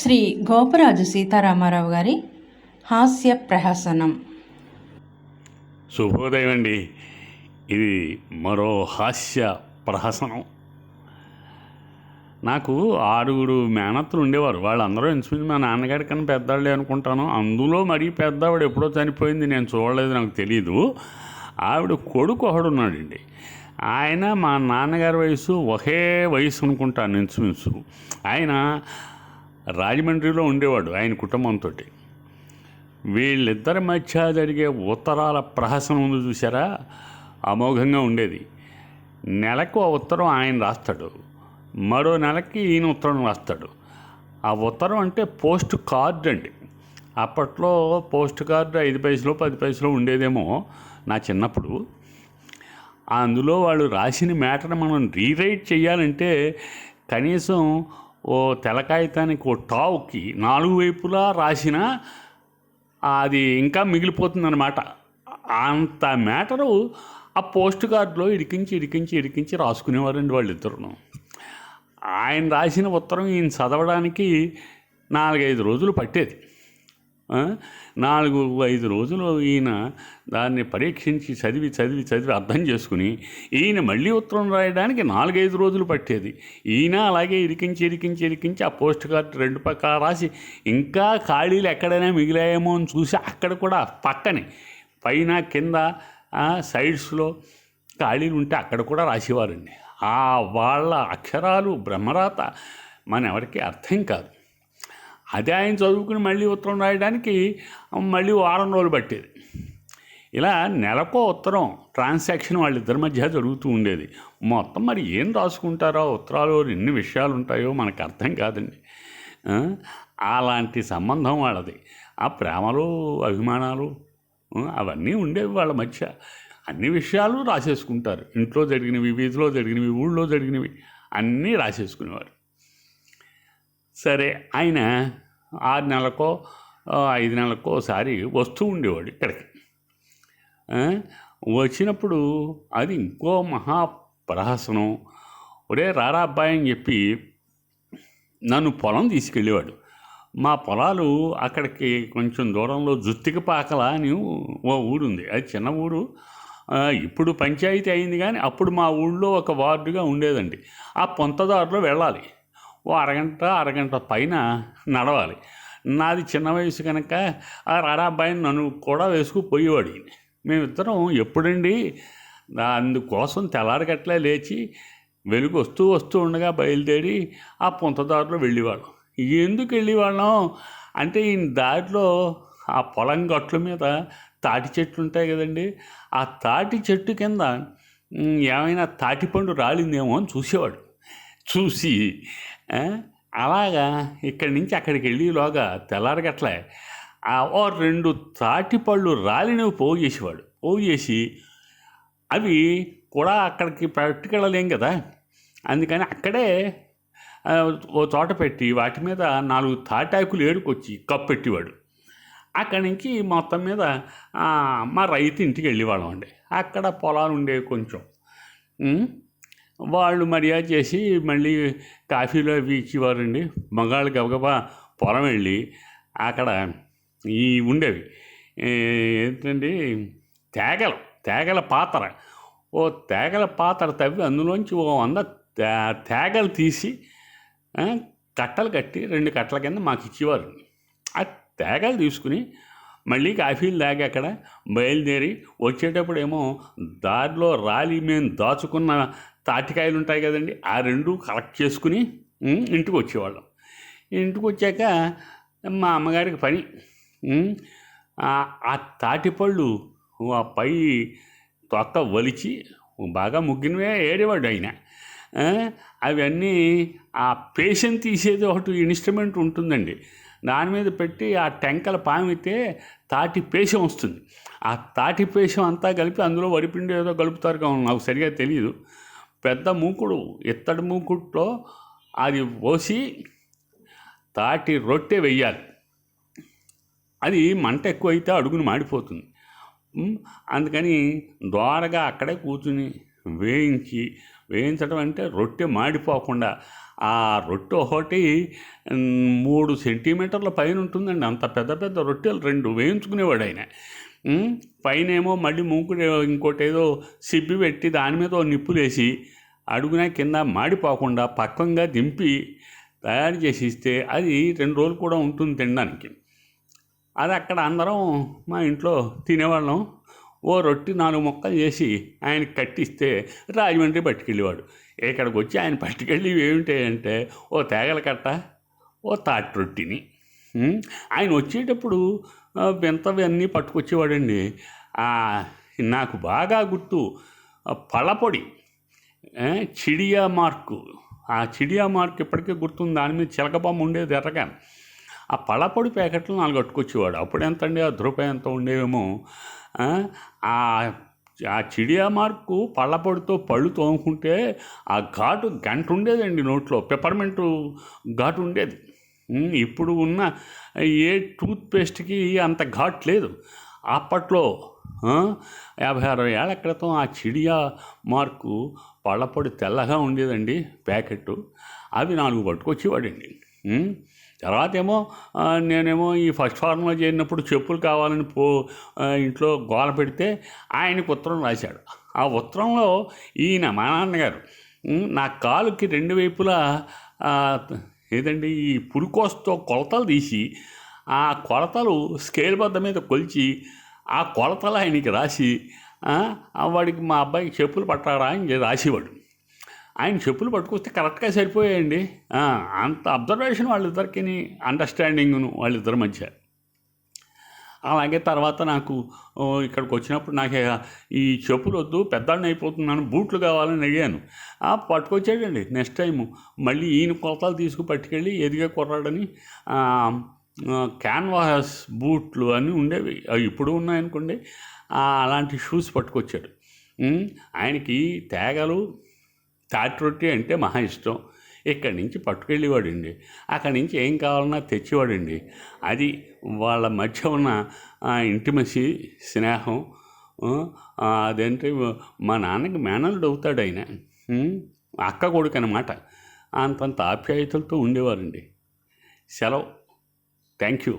శ్రీ గోపరాజు సీతారామారావు గారి హాస్య ప్రహసనం. శుభోదయం అండి. ఇది మరో హాస్య ప్రహసనం. నాకు ఆరుగురు మేనత్తలు ఉండేవారు. వాళ్ళందరూ ఇంచుమించు మా నాన్నగారి కన్నా పెద్దవాళ్ళే అనుకుంటాను. అందులో మరీ పెద్దవాడు ఎప్పుడో చనిపోయింది నేను చూడలేదు నాకు తెలియదు ఆవిడ కొడుకు ఒకడున్నాడండి. ఆయన మా నాన్నగారి వయసు ఒకే వయసు అనుకుంటాను ఇంచుమించు ఆయన రాజమండ్రిలో ఉండేవాడు ఆయన కుటుంబంతో వీళ్ళిద్దరి మధ్య జరిగే ఉత్తరాల ప్రహసనం ఉంది చూసారా అమోఘంగా ఉండేది. నెలకు ఆ ఉత్తరం ఆయన రాస్తాడు. మరో నెలకి ఈయన ఉత్తరం రాస్తాడు. ఆ ఉత్తరం అంటే పోస్ట్ కార్డ్ అండి. అప్పట్లో పోస్ట్ కార్డు ఐదు పైసలు పది పైసలు ఉండేదేమో నా చిన్నప్పుడు. అందులో వాళ్ళు రాసిన మ్యాటర్ మనం రీరైట్ చేయాలంటే కనీసం ఓ తెల్ల కాగితానికి ఓ టావుకి నాలుగు వైపులా రాసిన అది ఇంకా మిగిలిపోతుందన్నమాట. అంత మ్యాటరు ఆ పోస్ట్ కార్డులో ఇరికించి ఇరికించి ఇరికించి రాసుకునేవారండి వాళ్ళిద్దరును. ఆయన రాసిన ఉత్తరం ఈయన చదవడానికి నాలుగైదు రోజులు పట్టేది. నాలుగు ఐదు రోజులు ఈయన దాన్ని పరీక్షించి చదివి చదివి చదివి అర్థం చేసుకుని ఈయన మళ్ళీ ఉత్తరం రాయడానికి నాలుగైదు రోజులు పట్టేది. ఈయన అలాగే ఇరికించి ఇరికించి ఇరికించి ఆ పోస్ట్ కార్డు రెండు పక్కల రాసి ఇంకా ఖాళీలు ఎక్కడైనా మిగిలాయేమో అని చూసి అక్కడ కూడా పక్కనే పైన కింద సైడ్స్లో ఖాళీలు ఉంటే అక్కడ కూడా రాసేవారండి. ఆ వాళ్ళ అక్షరాలు బ్రహ్మరాత మన ఎవరికి అర్థం కాదు. అదే ఆయన చదువుకుని మళ్ళీ ఉత్తరం రాయడానికి మళ్ళీ వారం రోజులు పట్టేది. ఇలా నెలకో ఉత్తరం ట్రాన్సాక్షన్ వాళ్ళిద్దరి మధ్య జరుగుతూ ఉండేది. మొత్తం మరి ఏం రాసుకుంటారో ఉత్తరాలు ఎన్ని విషయాలు ఉంటాయో మనకు అర్థం కాదండి. అలాంటి సంబంధం వాళ్ళది. ఆ ప్రేమలు అభిమానాలు అవన్నీ ఉండేవి వాళ్ళ మధ్య. అన్ని విషయాలు రాసేసుకుంటారు. ఇంట్లో జరిగినవి వీధిలో జరిగినవి ఊళ్ళో జరిగినవి అన్నీ రాసేసుకునేవారు. సరే ఆయన ఆరు నెలలకో ఐదు నెలలకో ఒకసారి వస్తూ ఉండేవాడు ఇక్కడికి. వచ్చినప్పుడు అది ఇంకో మహా ప్రహసనం. ఒరే రారా అబ్బాయి అని చెప్పి నన్ను పొలం తీసుకెళ్ళేవాడు. మా పొలాలు అక్కడికి కొంచెం దూరంలో జుత్తికపాకల అని ఓ ఊరు ఉంది. అది చిన్న ఊరు. ఇప్పుడు పంచాయతీ అయింది కానీ అప్పుడు మా ఊళ్ళో ఒక వార్డుగా ఉండేదండి. ఆ పొంతదారిలో వెళ్ళాలి. ఓ అరగంట అరగంట పైన నడవాలి. నాది చిన్న వయసు కనుక ఆ రారా అబ్బాయిని నన్ను కూడా వేసుకు పోయేవాడు మేమిద్దరం ఎప్పుడండి అందుకోసం తెల్లారగట్లే లేచి వెలుగు వస్తూ వస్తూ ఉండగా బయలుదేరి ఆ పొంతదారిలో వెళ్ళేవాళ్ళం. ఎందుకు వెళ్ళేవాళ్ళం? అంటే ఈ దారిలో ఆ పొలం గట్ల మీద తాటి చెట్లు ఉంటాయి కదండి ఆ తాటి చెట్టు కింద ఏమైనా తాటిపండు రాలిందేమో అని చూసేవాడు. చూసి అలాగా ఇక్కడి నుంచి అక్కడికి వెళ్ళేలోగా తెల్లారగట్లే. ఓ రెండు తాటిపళ్ళు రాలినవి పోగు చేసేవాడు పోగు చేసి అవి కూడా అక్కడికి పట్టుకెళ్ళలేం కదా. అందుకని అక్కడే ఓ చోట పెట్టి వాటి మీద నాలుగు తాటాకులు ఏడుకొచ్చి కప్పెట్టేవాడు. అక్కడి నుంచి మొత్తం మీద మా రైతు ఇంటికి వెళ్ళేవాళ్ళం అండి అక్కడ పొలాలు ఉండేవి కొంచెం వాళ్ళు మర్యాద చేసి మళ్ళీ కాఫీలో అవి ఇచ్చేవారండి. మగాళ్ళు గబగబా పొలం వెళ్ళి అక్కడ ఈ ఉండేవి. ఏంటండి? తేగలు తేగల పాత్ర. ఓ తేగల పాత్ర తవ్వి అందులోంచి ఓ వంద తే- తేగలు తీసి కట్టలు కట్టి రెండు కట్టల కింద మాకు ఇచ్చేవారు. ఆ తేగలు తీసుకుని మళ్ళీ కాఫీలు తాగి అక్కడ బయలుదేరి వచ్చేటప్పుడు ఏమో దారిలో రాలి మేము దాచుకున్న తాటికాయలు ఉంటాయి కదండి. ఆ రెండు కలెక్ట్ చేసుకుని ఇంటికి వచ్చేవాళ్ళం. ఇంటికి వచ్చాక మా అమ్మగారికి పని. ఆ- తాటిపళ్ళు ఆ పై తొక్క ఒలిచి బాగా ముగ్గినవే ఏడేవాడు ఆయన. అవన్నీ ఆ పేషన్ తీసేది ఒకటి ఇన్స్ట్రుమెంట్ ఉంటుందండి. దాని మీద పెట్టి ఆ టెంకల పామితే తాటి పేషం వస్తుంది. ఆ తాటి పేషం అంతా కలిపి అందులో వరిపిండి ఏదో కలుపుతారు నాకు సరిగా తెలియదు పెద్ద మూకుడు ఇత్తడి మూకుడులో అది పోసి తాటి రొట్టె వెయ్యాలి. అది మంట ఎక్కువైతే అడుగును మాడిపోతుంది. అందుకని దోరగా అక్కడే కూర్చుని వేయించి వేయించడం అంటే రొట్టె మాడిపోకుండా ఆ రొట్టె ఒకటి మూడు సెంటీమీటర్ల పైన ఉంటుందండి. అంత పెద్ద పెద్ద రొట్టెలు రెండు వేయించుకునేవాడు ఆయన. పైనేమో మళ్ళీ మూకుడు ఇంకోటి ఏదో సిబ్బి పెట్టి దాని మీద ఓ నిప్పులేసి అడుగున కింద మాడిపోకుండా పక్వంగా దింపి తయారు చేసి ఇస్తే అది రెండు రోజులు కూడా ఉంటుంది తినడానికి. అది అక్కడ అందరం మా ఇంట్లో తినేవాళ్ళం. ఓ రొట్టి నాలుగు ముక్కలు చేసి ఆయన కట్టిస్తే రాజమండ్రి పట్టుకెళ్ళేవాడు. ఇక్కడికి వచ్చి ఆయన పట్టుకెళ్ళి ఏమిటాయంటే ఓ తేగల కట్ట ఓ తాటి రొట్టిని. ఆయన వచ్చేటప్పుడు వింతవి అన్నీ పట్టుకొచ్చేవాడండి. నాకు బాగా గుర్తు పళ్ళపొడి చిడియా మార్కు. ఆ చిడియా మార్క్ ఇప్పటికే గుర్తుంది దాని మీద చిలకబొమ్మ ఉండేది ఎర్రగా. ఆ పళ్ళపొడి ప్యాకెట్లు నాలుగు కట్టుకొచ్చేవాడు అప్పుడు ఎంత అండి ఆ రూపాయి ఎంత ఉండేవేమో. ఆ, ఆ చిడియా మార్కు పళ్ళపొడితో పళ్ళు తోముకుంటే ఆ ఘాటు గంట ఉండేదండి నోట్లో పెప్పర్మెంటు ఘాటు ఉండేది. ఇప్పుడు ఉన్న ఏ టూత్ పేస్ట్కి అంత ఘాట్ లేదు. అప్పట్లో యాభై అరవై ఏళ్ళ క్రితం ఆ చిడియా మార్కు పళ్ళపొడి తెల్లగా ఉండేదండి ప్యాకెట్ అవి నాలుగు పట్టుకొచ్చేవాడండి. తర్వాత ఏమో నేనేమో ఈ ఫస్ట్ ఫార్మ్లో చేరినప్పుడు చెప్పులు కావాలని పో ఇంట్లో గోల పెడితే ఆయనకు ఉత్తరం రాశాడు. ఆ ఉత్తరంలో ఈయన మా నాన్నగారు నా కాలుకి రెండు వైపులా ఏదండి? ఈ పురుకోస్తో కొలతలు తీసి ఆ కొలతలు స్కేల్ బద్ద మీద కొలిచి ఆ కొలతలు ఆయనకి రాసి వాడికి మా అబ్బాయికి చెప్పులు పట్టారా అని రాసేవాడు. ఆయన చెప్పులు పట్టుకొస్తే కరెక్ట్గా సరిపోయాయండి. అంత అబ్జర్వేషన్ వాళ్ళిద్దరికి అండర్స్టాండింగ్ను వాళ్ళిద్దరి మధ్య. అలాగే తర్వాత నాకు ఇక్కడికి వచ్చినప్పుడు నాకు ఈ చెప్పులు వద్దు పెద్దాడిని అయిపోతున్నాను బూట్లు కావాలని అడిగాను. ఆ, పట్టుకొచ్చాడండి నెక్స్ట్ టైము. మళ్ళీ ఈయన కొలతలు తీసుకు పట్టుకెళ్ళి ఎదిగే కుర్రాడని క్యాన్వాస్ బూట్లు అని ఉండేవి. అవి ఇప్పుడు ఉన్నాయనుకోండి అలాంటి షూస్ పట్టుకొచ్చాడు. ఆయనకి తేగలు తాటి రొట్టి అంటే మహా ఇష్టం. ఇక్కడి నుంచి పట్టుకెళ్ళేవాడండి. అక్కడి నుంచి ఏం కావాలన్నా తెచ్చేవాడండి. అది వాళ్ళ మధ్య ఉన్న ఇంటిమసి స్నేహం అదేంటి మా నాన్నకి మేనల్డ్ అవుతాడు ఆయన. అక్క కొడుకు అనమాట అంతంత ఆప్యాయతలతో ఉండేవారండి. సెలవు. Thank you